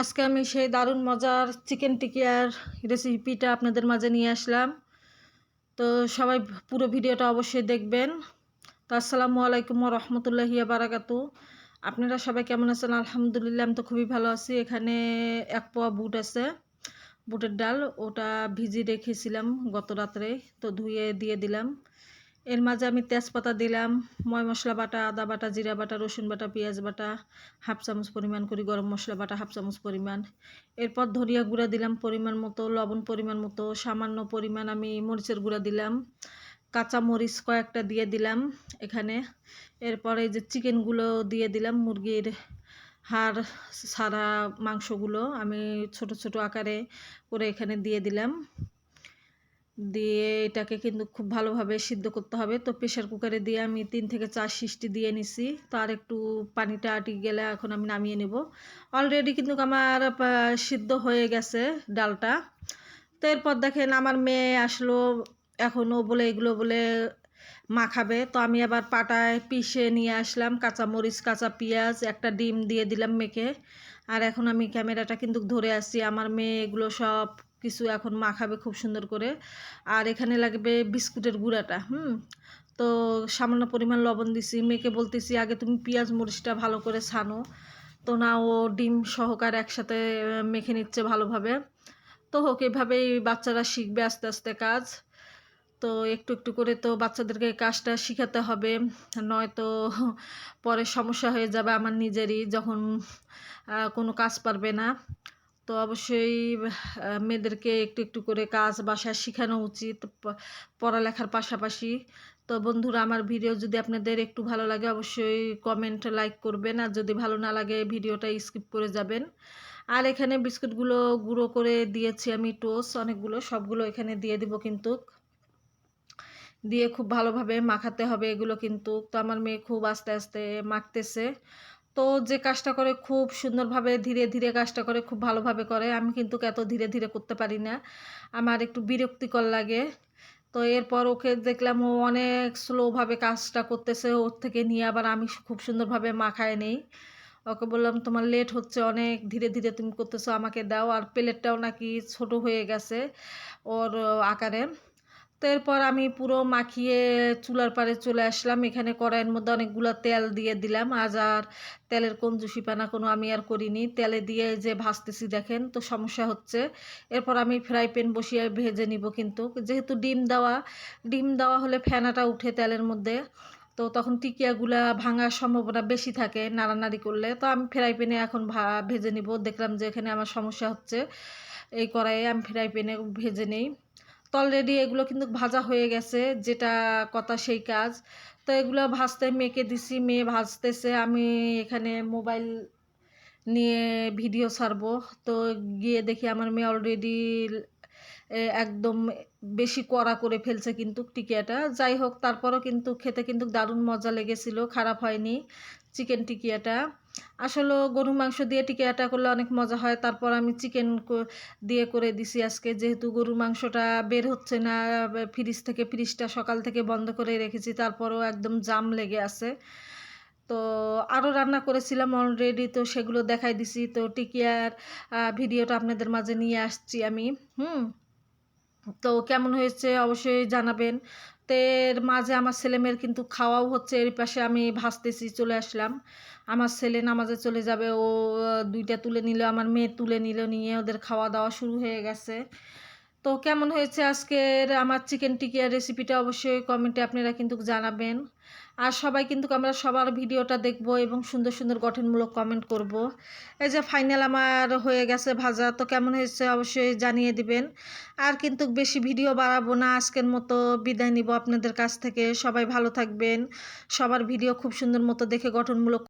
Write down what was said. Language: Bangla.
আজকে আমি সেই দারুণ মজার চিকেন টিকিয়ার রেসিপিটা আপনাদের মাঝে নিয়ে আসলাম। তো সবাই পুরো ভিডিওটা অবশ্যই দেখবেন। তো আসসালামু আলাইকুম রহমতুল্লাহি বারাকাতু। আপনারা সবাই কেমন আছেন? আলহামদুলিল্লাহ, আমি তো খুবই ভালো আছি। এখানে এক পোয়া বুট আছে, বুটের ডাল। ওটা ভিজিয়ে রেখেছিলাম গত রাত্রে, তো ধুয়ে দিয়ে দিলাম। এর মাঝে আমি তেজপাতা দিলাম, ময় মশলা বাটা, আদা বাটা, জিরা বাটা, রসুন বাটা, পেঁয়াজ বাটা, হাফ চামচ পরিমাণ করি গরম মশলা বাটা, হাফ চামচ পরিমাণ। এরপর ধনিয়া গুঁড়া দিলাম পরিমাণ মতো, লবণ পরিমাণ মতো, সামান্য পরিমাণ আমি মরিচের গুঁড়া দিলাম। কাঁচা মরিচ কয়েকটা দিয়ে দিলাম এখানে। এরপরে যে চিকেনগুলো দিয়ে দিলাম, মুরগির হাড় সারা মাংসগুলো আমি ছোট ছোট আকারে করে এখানে দিয়ে দিলাম। দিয়ে এটাকে কিন্তু খুব ভালোভাবে সিদ্ধ করতে হবে। তো প্রেশার কুকারে দিয়ে আমি তিন থেকে চার সিষ্টি দিয়ে নিছি। তো আর একটু পানিটা আটি গেলে এখন আমি নামিয়ে নেব। অলরেডি কিন্তু আমার সিদ্ধ হয়ে গেছে ডালটা। তো এরপর দেখেন আমার মেয়ে আসলো এখনও বলে এগুলো বলে মাখাবে। তো আমি আবার পাটায় পিষে নিয়ে আসলাম কাঁচা মরিচ কাঁচা পেঁয়াজ, একটা ডিম দিয়ে দিলাম মেখে। আর এখন আমি ক্যামেরাটা কিন্তু ধরে আসছি আমার মেয়ে এগুলো সব কিছু এখন মাখাবে খুব সুন্দর করে। আর এখানে লাগবে বিস্কুটের গুঁড়াটা, হুম? তো সামান্য পরিমাণ লবণ দিছি, মেয়েকে বলতেছি, আগে তুমি পেঁয়াজ মরিচটা ভালো করে ছানো। তো না, ও ডিম সহকার একসাথে মেখে নিচ্ছে ভালোভাবে। তো হোক, এভাবেই বাচ্চারা শিখবে আস্তে আস্তে কাজ। তো একটু একটু করে তো বাচ্চাদেরকে কাজটা শিখাতে হবে। নয়তো পরে সমস্যা হয়ে যাবে আমার নিজেরই, যখন কোনো কাজ পারবে না। তো অবশ্যই মেয়েদেরকে একটু একটু করে কাজ বাসায় শেখানো উচিত পড়ালেখার পাশাপাশি। তো বন্ধুরা, আমার ভিডিও যদি আপনাদের একটু ভালো লাগে, অবশ্যই কমেন্ট লাইক করবেন। আর যদি ভালো না লাগে, ভিডিওটা স্কিপ করে যাবেন। আর এখানে বিস্কুটগুলো গুঁড়ো করে দিয়েছি আমি টোস্ট অনেকগুলো, সবগুলো এখানে দিয়ে দিব কিন্তু। দিয়ে খুব ভালোভাবে মাখাতে হবে এগুলো কিন্তু। তো আমার মেয়ে খুব আস্তে আস্তে মাখতেছে। তো যে কাজটা করে খুব সুন্দরভাবে ধীরে ধীরে কাজটা করে, খুব ভালোভাবে করে, আমি কিন্তু এত ধীরে ধীরে করতে পারি না। আমার একটু বিরক্তিকর লাগে। তো এরপর ওকে দেখলাম ও অনেক স্লোভাবে কাজটা করতেছে, ওর থেকে নিয়ে আবার আমি খুব সুন্দরভাবে মাখায় নেই। ওকে বললাম, তোমার লেট হচ্ছে, অনেক ধীরে ধীরে তুমি করতেছো, আমাকে দাও। আর প্লেটটাও নাকি ছোট হয়ে গেছে ওর আকারে। তো এরপর আমি পুরো মাখিয়ে চুলার পারে চলে আসলাম। এখানে কড়াইয়ের মধ্যে অনেকগুলো তেল দিয়ে দিলাম। আজ আর তেলের কঞ্জুসি পানা কোনো আমি আর করিনি। তেলে দিয়ে যে ভাজতেছি দেখেন, তো সমস্যা হচ্ছে। এরপর আমি ফ্রাই প্যান বসিয়ে ভেজে নিব কিন্তু। যেহেতু ডিম দেওয়া ডিম দেওয়া হলে ফেনাটা উঠে তেলের মধ্যে। তো তখন টিকিয়াগুলা ভাঙার সম্ভাবনা বেশি থাকে নাড়ানাড়ি করলে। তো আমি ফ্রাই প্যানে এখন ভেজে নিব। দেখলাম যে এখানে আমার সমস্যা হচ্ছে। এই কড়াইয়ে আমি ফ্রাই প্যানে ভেজে নেই। অলরেডি এগুলো কিন্তু ভাজা হয়ে গেছে, যেটা কথা সেই কাজ। তো এগুলো ভাজতে মেয়েকে দিছি, মেয়ে ভাজতেছে, আমি এখানে মোবাইল নিয়ে ভিডিও ছাড়বো। তো গিয়ে দেখি আমার মেয়ে অলরেডি একদম বেশি কড়া করে ফেলছে কিন্তু টিকিয়াটা। যাই হোক, তারপরও কিন্তু খেতে কিন্তু দারুণ মজা লেগেছিল, খারাপ হয়নি চিকেন টিকিয়াটা। আসলে গরু মাংস দিয়ে টিকিয়াটা করলে অনেক মজা হয়। তারপর আমি চিকেন দিয়ে করে দিছি আজকে। যেহেতু গরু মাংসটা বের হচ্ছে না ফ্রিজ থেকে ফ্রিজটা সকাল থেকে বন্ধ করে রেখেছি, তারপরও একদম জাম লেগে আছে। তো আরও রান্না করেছিলাম অলরেডি তো সেগুলো দেখাই দিছি। তো টিকিয়ার ভিডিওটা আপনাদের মাঝে নিয়ে আসছি আমি। হুম? তো কেমন হয়েছে অবশ্যই জানাবেন। এর মাঝে আমার ছেলেমেয়ের কিন্তু খাওয়াও হচ্ছে, এর পাশে আমি ভাসতেছি, চলে আসলাম। আমার ছেলে নামাজে চলে যাবে, ও দুইটা তুলে নিল, আমার মেয়ে তুলে নিল, নিয়ে ওদের খাওয়া দাওয়া শুরু হয়ে গেছে। তো কেমন হয়েছে আজকের আমার চিকেন টিকিয়ার রেসিপিটা অবশ্যই কমেন্টে আপনারা কিন্তু জানাবেন। আর সবাই কিন্তু আমরা সবার ভিডিওটা দেখব এবং সুন্দর সুন্দর গঠনমূলক কমেন্ট করব। এই যে ফাইনাল আমার হয়ে গেছে ভাজা, তো কেমন হয়েছে অবশ্যই জানিয়ে দিবেন। আর কিন্তু বেশি ভিডিও বাড়াবো না, আজকের মতো বিদায় নিব আপনাদের কাছ থেকে। সবাই ভালো থাকবেন। সবার ভিডিও খুব সুন্দর মতো দেখে গঠনমূলক